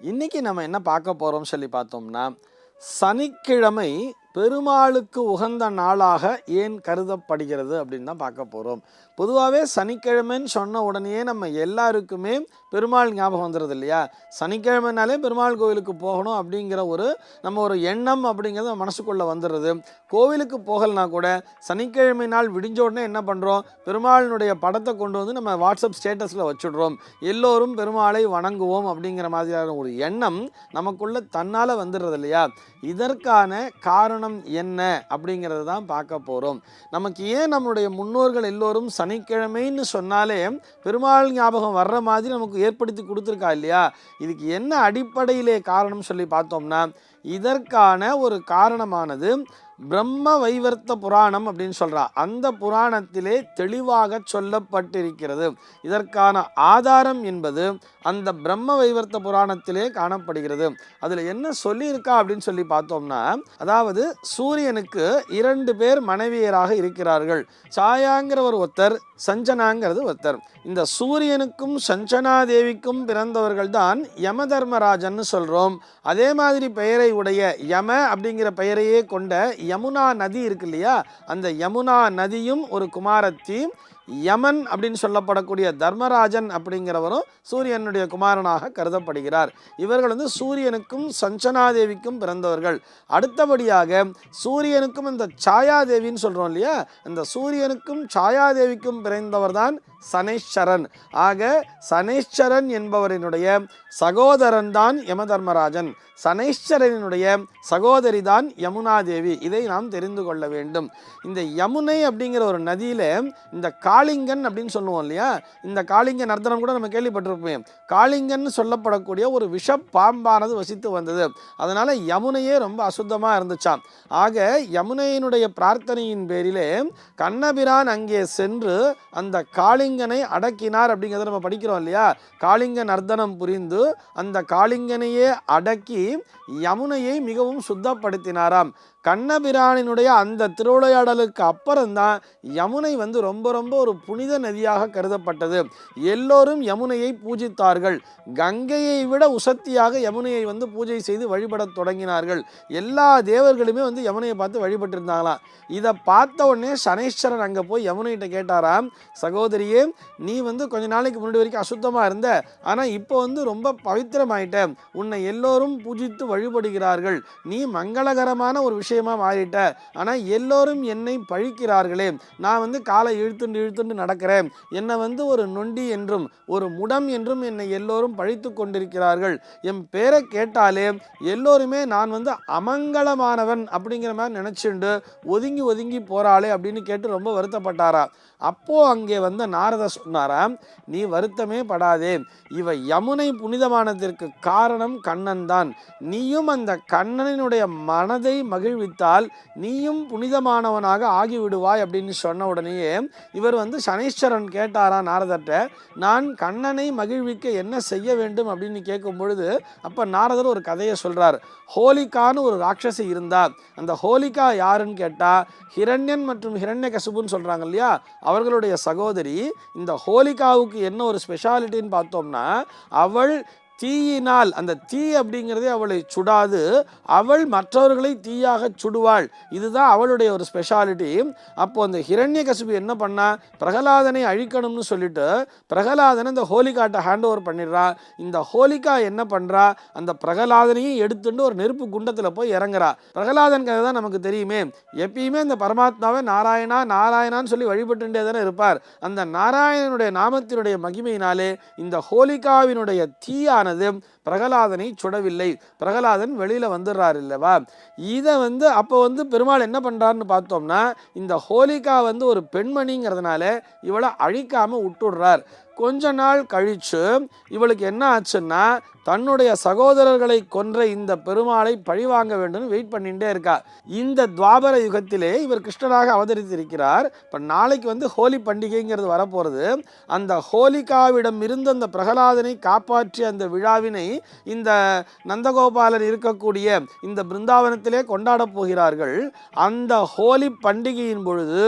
இன்னைக்கு நம்ம என்ன பார்க்க போகிறோம்னு சொல்லி பார்த்தோம்னா சனிக்கிழமை பெருமாளுக்கு உகந்த நாளாக ஏன் கருதப்படுகிறது அப்படின்னு தான் பார்க்க போகிறோம் பொதுவாகவே சனிக்கிழமைன்னு சொன்ன உடனே நம்ம எல்லாருக்குமே பெருமாள் ஞாபகம் வந்துடுது இல்லையா சனிக்கிழமைனாலே பெருமாள் கோவிலுக்கு போகணும் அப்படிங்கிற ஒரு நம்ம ஒரு எண்ணம் அப்படிங்கிறது நம்ம மனசுக்குள்ளே வந்துடுறது. கோவிலுக்கு போகலைனா கூட சனிக்கிழமை நாள் விடிஞ்ச உடனே என்ன பண்ணுறோம் பெருமாளினுடைய படத்தை கொண்டு வந்து நம்ம வாட்ஸ்அப் ஸ்டேட்டஸில் வச்சுடுறோம். எல்லோரும் பெருமாளை வணங்குவோம் அப்படிங்கிற மாதிரியான ஒரு எண்ணம் நமக்குள்ள தன்னால் வந்துடுறது இல்லையா இதற்கான காரணம் என்ன அப்படிங்கிறது தான் பார்க்க போகிறோம் நமக்கு ஏன் நம்முடைய முன்னோர்கள் எல்லோரும் சனிக்கிழமைன்னு சொன்னாலே பெருமாள் ஞாபகம் வர்ற மாதிரி நமக்கு ஏற்படுத்தி கொடுத்துருக்கா இல்லையா? இதுக்கு என்ன அடிப்படையிலே காரணம் சொல்லி பார்த்தோம்னா இதற்கான ஒரு காரணமானது பிரம்ம வைவர்த்த புராணம் அப்படின்னு சொல்கிறா அந்த புராணத்திலே தெளிவாக சொல்லப்பட்டிருக்கிறது. இதற்கான ஆதாரம் என்பது அந்த பிரம்ம வைவர்த்த புராணத்திலே காணப்படுகிறது. அதில் என்ன சொல்லியிருக்கா அப்படின்னு சொல்லி பார்த்தோம்னா அதாவது சூரியனுக்கு இரண்டு பேர் மனைவியராக இருக்கிறார்கள். சாயாங்கிற ஒரு ஒருத்தர் சஞ்சனாங்கிறது ஒருத்தர். இந்த சூரியனுக்கும் சஞ்சனா தேவிக்கும் பிறந்தவர்கள் தான் யம தர்மராஜன்னு சொல்கிறோம் அதே மாதிரி பெயரை உடைய யம அப்படிங்கிற பெயரையே கொண்ட யமுனா நதி இருக்கு இல்லையா அந்த யமுனா நதியும் ஒரு குமாரத்தையும் யமன் அப்படின்னு சொல்லப்படக்கூடிய தர்மராஜன் அப்படிங்கிறவரும் சூரியனுடைய குமாரனாக கருதப்படுகிறார். இவர்கள் வந்து சூரியனுக்கும் சஞ்சனாதேவிக்கும் பிறந்தவர்கள். அடுத்தபடியாக சூரியனுக்கும் இந்த சாயாதேவின்னு சொல்கிறோம் இல்லையா? இந்த சூரியனுக்கும் சாயாதேவிக்கும் பிறந்தவர் தான் சனேஸ்வரன். ஆக சனேஸ்வரன் என்பவரினுடைய சகோதரன் தான் யமதர்மராஜன். சனேஸ்வரனுடைய சகோதரி தான் யமுனாதேவி. இதை நாம் தெரிந்து கொள்ள வேண்டும். இந்த யமுனை அப்படிங்கிற ஒரு நதியில் இந்த கா காளிங்கன் அப்படின்னு சொல்லுவோம் இல்லையா? இந்த காளிங்க நர்த்தனம் கூட நம்ம கேள்விப்பட்டிருப்போம். காளிங்கன் சொல்லப்படக்கூடிய ஒரு விஷ பாம்பானது வசித்து வந்தது. அதனால் யமுனையே ரொம்ப அசுத்தமாக இருந்துச்சாம். ஆக யமுனையினுடைய பிரார்த்தனையின் பேரிலே கண்ணபிரான் அங்கே சென்று அந்த காளிங்கனை அடக்கினார் அப்படிங்கிறத நம்ம படிக்கிறோம் இல்லையா? காளிங்க நர்த்தனம் புரிந்து அந்த காளிங்கனையே அடக்கி யமுனையை மிகவும் சுத்தப்படுத்தினாராம். கண்ணபிரானினுடைய அந்த திருவிளையாடலுக்கு அப்புறம்தான் யமுனை வந்து ரொம்ப ரொம்ப ஒரு புனித நதியாக கருதப்பட்டது. எல்லோரும் யமுனையை பூஜித்தார்கள். கங்கையை விட உசத்தியாக யமுனையை வந்து பூஜை செய்து வழிபடத் தொடங்கினார்கள். எல்லா தேவர்களுமே வந்து யமுனையை பார்த்து வழிபட்டிருந்தாங்களாம். இதை பார்த்த உடனே சனேஸ்வரன் அங்கே போய் யமுனைகிட்ட கேட்டாராம் சகோதரியே நீ வந்து கொஞ்ச நாளைக்கு முன்னாடி வரைக்கும் அசுத்தமாக இருந்த. ஆனால் இப்போ வந்து ரொம்ப பவித்திரமாயிட்ட. உன்னை எல்லோரும் பூஜித்து வழிபடுகிறார்கள். நீ மங்களகரமான ஒரு விஷயம் மாறிட்ட. ஆனால் எல்லோரும் என்னை பழிக்கிறார்களே. நான் வந்து காலை இழுத்துண்டு இழுத்துண்டு நடக்கிறேன். என்னை வந்து ஒரு நொண்டி என்றும் ஒரு முடம் என்றும் என்னை எல்லோரும் பழித்து கொண்டிருக்கிறார்கள். என் பேரை கேட்டாலே எல்லோருமே நான் வந்து அமங்கலமானவன் அப்படிங்கிற மாதிரி நினச்சிண்டு ஒதுங்கி ஒதுங்கி போறாளே அப்படின்னு கேட்டு ரொம்ப வருத்தப்பட்டாரா. அப்போ அங்கே வந்த நாரத சொன்னாராம் நீ வருத்தமே படாதே. இவ யமுனை புனிதமானதற்கு காரணம் கண்ணன் தான் நீயும் அந்த கண்ணனினுடைய மனதை மகிழ்வித்தால் நீயும் புனிதமானவனாக ஆகிவிடுவாய் அப்படின்னு சொன்ன உடனேயே இவர் வந்து சனீஸ்வரன் கேட்டாரா நாரதர்கிட்ட நான் கண்ணனை மகிழ்விக்க என்ன செய்ய வேண்டும்? அப்படின்னு கேட்கும் பொழுது அப்போ நாரதர் ஒரு கதையை சொல்கிறார் ஹோலிகான்னு ஒரு ராட்சசி இருந்தா அந்த ஹோலிகா யாருன்னு கேட்டால் ஹிரண்யன் மற்றும் ஹிரண்ய கசுபுன்னு சொல்கிறாங்க இல்லையா? அவர்களுடைய சகோதரி இந்த ஹோலிகாவுக்கு என்ன ஒரு ஸ்பெஷாலிட்டின்னு பார்த்தோம்னா அவள் தீயினால் அந்த தீ அப்படிங்கிறதே அவளை சுடாது. அவள் மற்றவர்களை தீயாக சுடுவாள். இதுதான் அவளுடைய ஒரு ஸ்பெஷாலிட்டி அப்போ அந்த ஹிரண்ய என்ன பண்ணா பிரகலாதனை அழிக்கணும்னு சொல்லிட்டு பிரகலாதனை இந்த ஹோலிகாட்ட ஹேண்ட் ஓவர் பண்ணிடுறா. இந்த ஹோலிகா என்ன பண்ணுறா அந்த பிரகலாதனையும் எடுத்துட்டு ஒரு நெருப்பு குண்டத்தில் போய் இறங்குறா. பிரகலாதன் கதை தான் நமக்கு தெரியுமே. எப்பயுமே இந்த பரமாத்மாவை நாராயணா நாராயணான்னு சொல்லி வழிபட்டுட்டே தானே இருப்பார். அந்த நாராயணனுடைய நாமத்தினுடைய மகிமையினாலே இந்த ஹோலிகாவினுடைய ஆனது பிரகலாதனை சுடவில்லை. பிரகலாதன் வெளியில வந்துடுறாரு இல்லவா? இதை வந்து அப்போ வந்து பெருமாள் என்ன பண்றாருன்னு பார்த்தோம்னா இந்த ஹோலிகா வந்து ஒரு பெண்மணிங்கிறதுனால இவளை அழிக்காம விட்டுடுறார். கொஞ்ச நாள் கழிச்சு இவளுக்கு என்ன ஆச்சுன்னா தன்னுடைய சகோதரர்களை கொன்ற இந்த பெருமாளை பழிவாங்க வேண்டும்னு வெயிட் பண்ணிகிட்டே இருக்கா. இந்த துவாபர யுகத்திலே இவர் கிருஷ்ணராக அவதரித்திருக்கிறார். இப்போ நாளைக்கு வந்து ஹோலி பண்டிகைங்கிறது வரப்போகிறது அந்த ஹோலிகாவிடம் இருந்து அந்த பிரகலாதனை காப்பாற்றிய அந்த விழாவினை இந்த நந்தகோபாலர் இருக்கக்கூடிய இந்த பிருந்தாவனத்திலே கொண்டாடப் போகிறார்கள். அந்த ஹோலி பண்டிகையின் பொழுது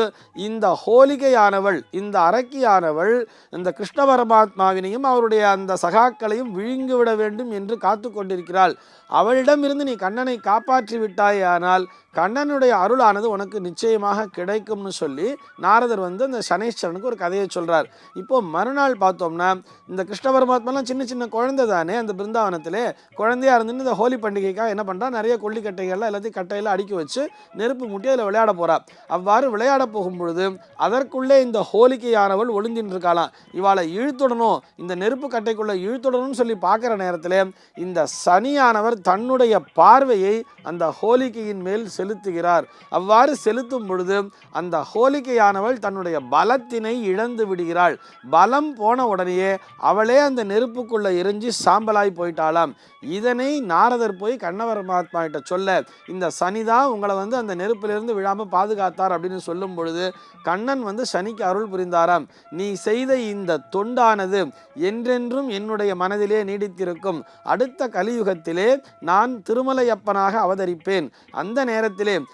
இந்த ஹோலிகையானவள் இந்த அரக்கியானவள் இந்த கிருஷ்ண கிருஷ்ண பரமாத்மாவினையும் அவருடைய அந்த சகாக்களையும் விழுங்கிவிட வேண்டும் என்று காத்து கொண்டிருக்கிறாள் அவளிடமிருந்து நீ கண்ணனை காப்பாற்றி விட்டாயானால் கண்ணனுடைய அருளானது உனக்கு நிச்சயமாக கிடைக்கும்னு சொல்லி நாரதர் வந்து அந்த சனீஸ்வரனுக்கு ஒரு கதையை சொல்கிறார் இப்போது மறுநாள் பார்த்தோம்னா இந்த கிருஷ்ண பரமாத்மெல்லாம் சின்ன சின்ன குழந்தை தானே அந்த பிருந்தாவனத்திலே குழந்தையாக இருந்துன்னு இந்த ஹோலி பண்டிகைக்காக என்ன பண்ணுறா நிறைய கொல்லிக்கட்டைகள்லாம் எல்லாத்தையும் கட்டையில் அடுக்கி வச்சு நெருப்பு மூட்டி அதில் விளையாட போகிறா அவ்வாறு விளையாட போகும் பொழுது அதற்குள்ளே இந்த ஹோலிக்கையானவள் ஒளிஞ்சின்னு இருக்காளாம். இவாளை இழுத்துடணும் இந்த நெருப்பு கட்டைக்குள்ளே இழுத்துடணும்னு சொல்லி பார்க்குற நேரத்தில் இந்த சனியானவர் தன்னுடைய பார்வையை அந்த ஹோலிக்கையின் மேல் செலுத்துகிறார். அவ்வாறு செலுத்தும் பொழுது அந்த ஹோலிக்கையானவள் தன்னுடைய பலத்தினை இழந்து விடுகிறாள். பலம் போன உடனேயே அவளே அந்த நெருப்புக்குள்ளே எரிஞ்சு சாம்பலாய் போயிட்டாளாம். இதனை நாரதர் போய் கண்ணவர் மகாத்மா கிட்ட சொல்ல இந்த சனிதான் உங்களை வந்து அந்த நெருப்பிலிருந்து விழாமல் பாதுகாத்தார் அப்படின்னு சொல்லும் பொழுது கண்ணன் வந்து சனிக்கு அருள் புரிந்தாராம். நீ செய்த இந்த தொண்டானது என்றென்றும் என்னுடைய மனதிலே நீடித்திருக்கும். அடுத்த கலியுகத்திலே நான் திருமலையப்பனாக அவதரிப்பேன். அந்த நேரத்தில்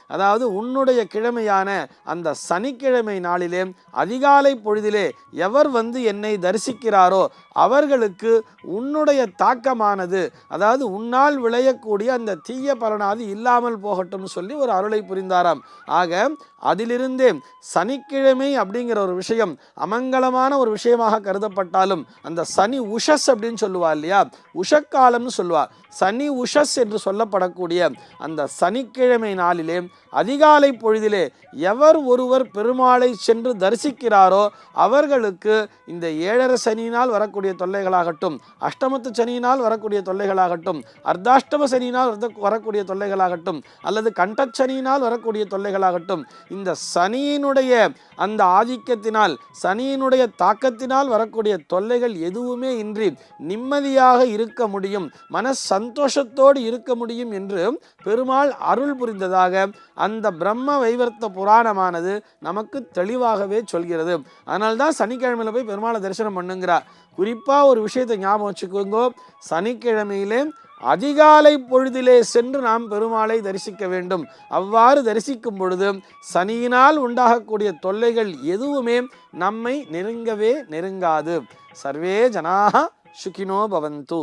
அதாவது உன்னுடைய கிழமையான அந்த சனிக்கிழமை நாளிலே அதிகாலை பொழுதிலே எவர் வந்து என்னை தரிசிக்கிறாரோ அவர்களுக்கு உன்னுடைய தாக்கமானது அதாவது உன்னால் விளையக்கூடிய அந்த தீய பலனாது இல்லாமல் போகட்டும்னு சொல்லி ஒரு அருளை புரிந்தாராம். ஆக அதிலிருந்தே சனிக்கிழமை அப்படிங்கிற ஒரு விஷயம் அமங்கலமான ஒரு விஷயமாக கருதப்பட்டாலும் அந்த சனி உஷஸ் அப்படின்னு சொல்லுவா இல்லையா? உஷக்காலம்னு சொல்லுவா. சனி உஷஸ் என்று சொல்லப்படக்கூடிய அந்த சனிக்கிழமை நாளிலே அதிகாலை பொழுதிலே எவர் ஒருவர் பெருமாளை சென்று தரிசிக்கிறாரோ அவர்களுக்கு இந்த ஏழரை சனியினால் வரக்கூடிய வரக்கூடிய தொல்லைகளாகட்டும் அஷ்டமத்து சனியினால் வரக்கூடிய தொல்லைகளாகட்டும் அர்த்தாஷ்டம சனியினால் வரத- வரக்கூடிய தொல்லைகளாகட்டும் அல்லது கண்டச்சனியினால் வரக்கூடிய தொல்லைகளாகட்டும் இந்த சனியினுடைய அந்த ஆதிக்கத்தினால் சனியினுடைய தாக்கத்தினால் வரக்கூடிய தொல்லைகள் எதுவுமே இன்றி நிம்மதியாக இருக்க முடியும் மன சந்தோஷத்தோடு இருக்க முடியும் என்று பெருமாள் அருள் புரிந்ததாக அந்த பிரம்ம வைவர்த்த புராணமானது நமக்கு தெளிவாகவே சொல்கிறது. அதனால்தான் சனிக்கிழமையில் போய் பெருமாளை தரிசனம் பண்ணுங்கிறார். குறி குறிப்பாக ஒரு விஷயத்தை ஞாபகம் வச்சுக்கோங்க. சனிக்கிழமையிலே அதிகாலை பொழுதிலே சென்று நாம் பெருமாளை தரிசிக்க வேண்டும். அவ்வாறு தரிசிக்கும் பொழுது சனியினால் உண்டாகக்கூடிய தொல்லைகள் எதுவுமே நம்மை நெருங்கவே நெருங்காது. சர்வே ஜனாக சுகினோ பவந்து.